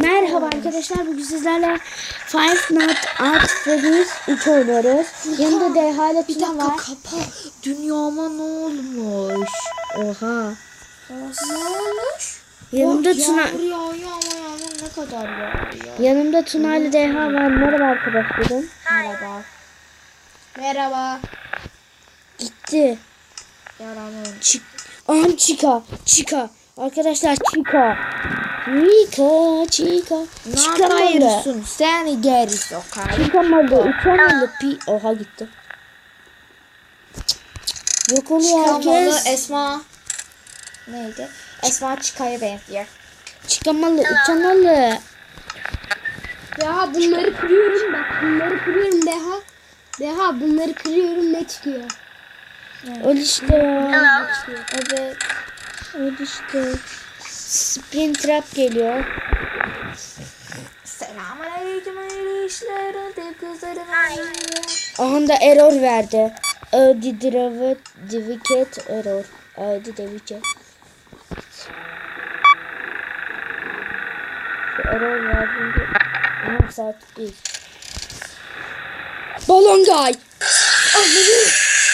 Merhaba arkadaşlar bugün sizlerle Five Nights at Freddy's 3 oynuyoruz. Yanımda Deha ile Bir dakika var. kapa. Dünyama ne olmuş? Oha. Ne olmuş? Yanımda Oh, Tuna Yağmur yağıyor ama yağmur ne kadar yağıyor? yanımda Tuna ile Deha var. Merhaba arkadaşlarım. Merhaba. Merhaba. Gitti. Yaramın. Çık. Aham Chica. Chica. Arkadaşlar Chica. Chica. Chica. Çıkamadı. Seni geri sokar. Çıkamadı. Uçamadı. Pi. Oha gitti. Yok oluyor Çıkamalı herkes. Esma. Neydi? Esma Çıka'ya benziyor. Çıkamalı. Uçamalı. Deha bunları kırıyorum bak bunları kırıyorum Deha. Deha bunları kırıyorum ne çıkıyor? Öl işte ya. Evet. Öl işte. Spin trap geliyor. Selamünaleyküm. Hadi kızlarım. Aha da error verdi. Ödi dravet diviket error. Ödi diviket. Error verdiğinde Aha saat değil. Balon gay. Anladım.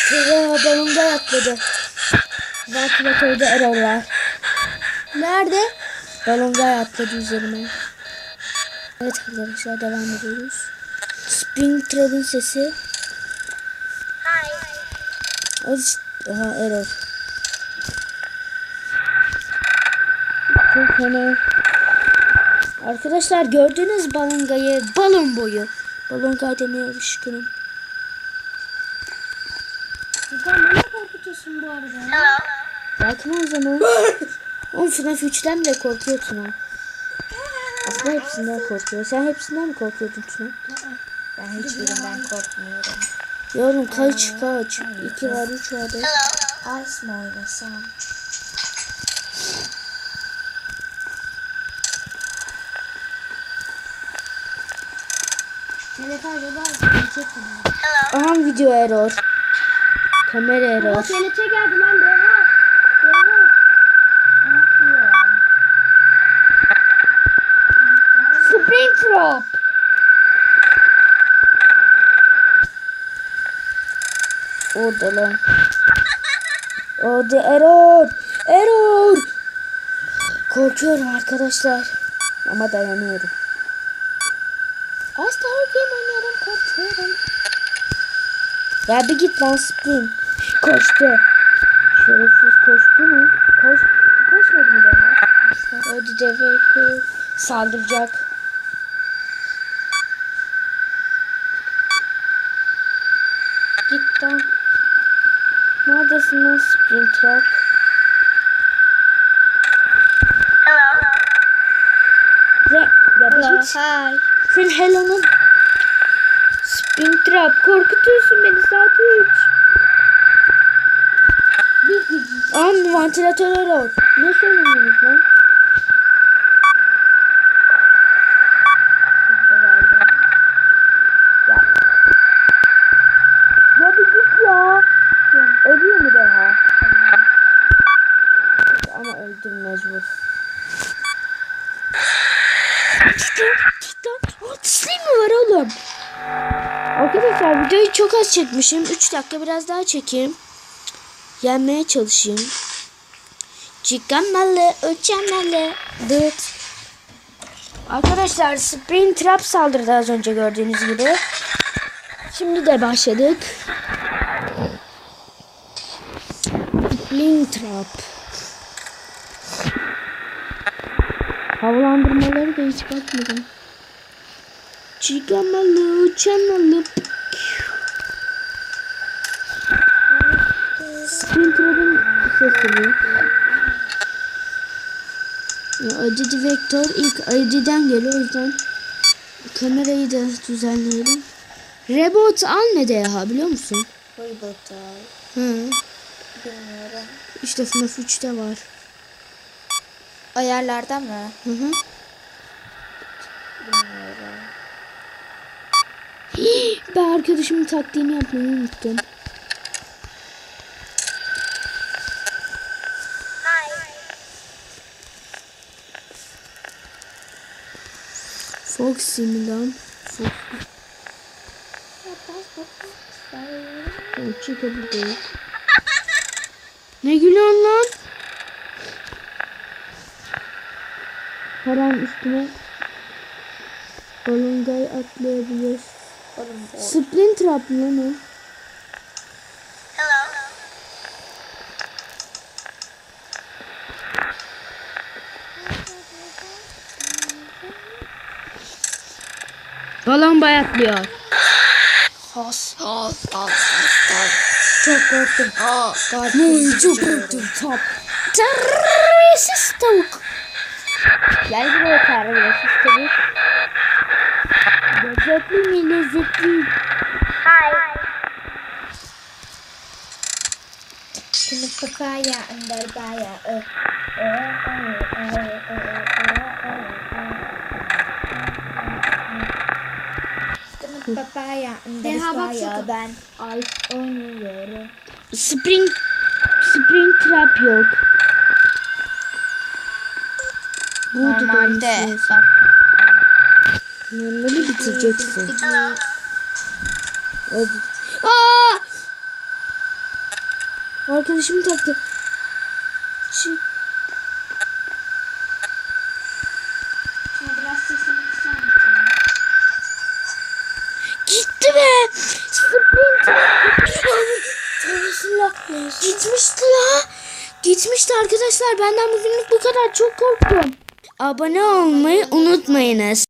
Kıra balon gay atladı. Ventilatörde error var. Nerede? Balon gay atladı üzerime. Evet arkadaşlar devam ediyoruz. Spring Trap'in sesi. Az işte- Aha error. Çok fena. Arkadaşlar gördünüz balon gayı balon boyu. Balon gay demeye alışkınım. Furkan beni korkutuyorsun bu arada. Bakma o zaman. Oğlum FNAF 3'ten bile korkuyor Tuna. Aslında hepsinden korkuyor. Sen hepsinden mi korkuyordun Tuna? Ben hiçbirinden korkmuyorum. Ya oğlum kaç kaç. 2 var 3 var 4. Ice mı oynasam? Melek acaba mi? Aha video error. Kamera error. Aa TNT geldi lan Deha. Orada lan. Orada error. Error. Korkuyorum arkadaşlar. Ama dayanıyorum. Az daha game oynuyorum korkuyorum. Ya bir git lan Spring. Koştu. Şerefsiz koştu mu? Koş, koşmadı mı daha? Hadi deve saldıracak. Git lan. Neredesin lan Springtrap? Hello. Git. Hi. Sen Hello'nun Springtrap korkutuyorsun beni saat 3. Bir gideceğiz. An vantilatör error. Ne söylüyorsunuz lan? Arkadaşlar videoyu çok az çekmişim. 3 dakika biraz daha çekeyim. Yenmeye çalışayım. Çıkamalı, uçamalı. Dıt. Arkadaşlar Spring Trap saldırdı az önce gördüğünüz gibi. Şimdi de başladık. Spring Trap. Havalandırmaları da hiç bakmadım. Çıkamalı, uçamalı. Sprinter'ın sesi bu. Acıdı vektör ilk ID'den geliyor o yüzden kamerayı da düzenleyelim. Rebot almadı ya biliyor musun? Hıybıtay. Hı. Bilmiyorum. İşte FNAF 3'te var. Ayarlarda mı? Hı hı. Bilmiyorum. Hii, ben arkadaşımın taktiğini yapmayı unuttum. Foxy mi lan? Foxy. Çıkabilir. Ne gülüyorsun lan? Paran üstüne balongay atlayabilir. Splinter up lan o. Balon bayatlıyor. Has has has has. Çok korktum. Ne çok korktum. Top. Terbiyesiz tavuk. Papaya under baya. Ö, ö, ö, ö, ö, Kini papaya under baya. Ben ay oynuyorum. Spring Spring trap yok. Burada Normalde. Bak. Bunları bitireceksin. Aa! Arkadaşım taktı. Şimdi Şuna biraz sesini kısar gitti be. Gitmişti la. Gitmişti arkadaşlar. Benden bugünlük bu kadar. Çok korktum. Abone olmayı unutmayınız.